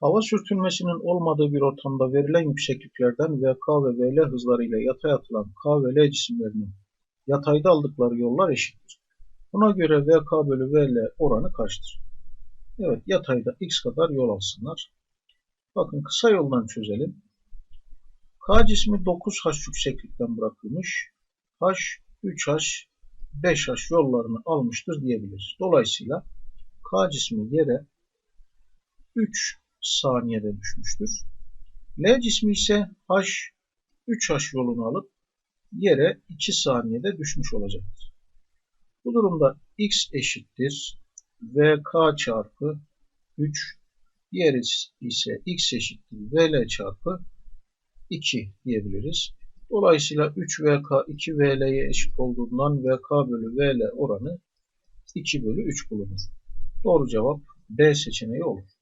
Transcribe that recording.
Hava sürtünmesinin olmadığı bir ortamda verilen yüksekliklerden VK ve VL hızlarıyla yatay atılan K ve L cisimlerinin yatayda aldıkları yollar eşittir. Buna göre VK bölü VL oranı kaçtır? Evet, yatayda x kadar yol alsınlar. Bakın kısa yoldan çözelim. K cismi 9H yükseklikten bırakılmış. H, 3H, 5H yollarını almıştır diyebiliriz. Dolayısıyla K cismi yere 3 saniyede düşmüştür. L cismi ise H 3H yolunu alıp yere 2 saniyede düşmüş olacaktır. Bu durumda x eşittir vk çarpı 3 diğeri ise x eşittir vl çarpı 2 diyebiliriz. Dolayısıyla 3 vk 2 vl'ye eşit olduğundan vk bölü vl oranı 2 bölü 3 bulunur. Doğru cevap B seçeneği olur.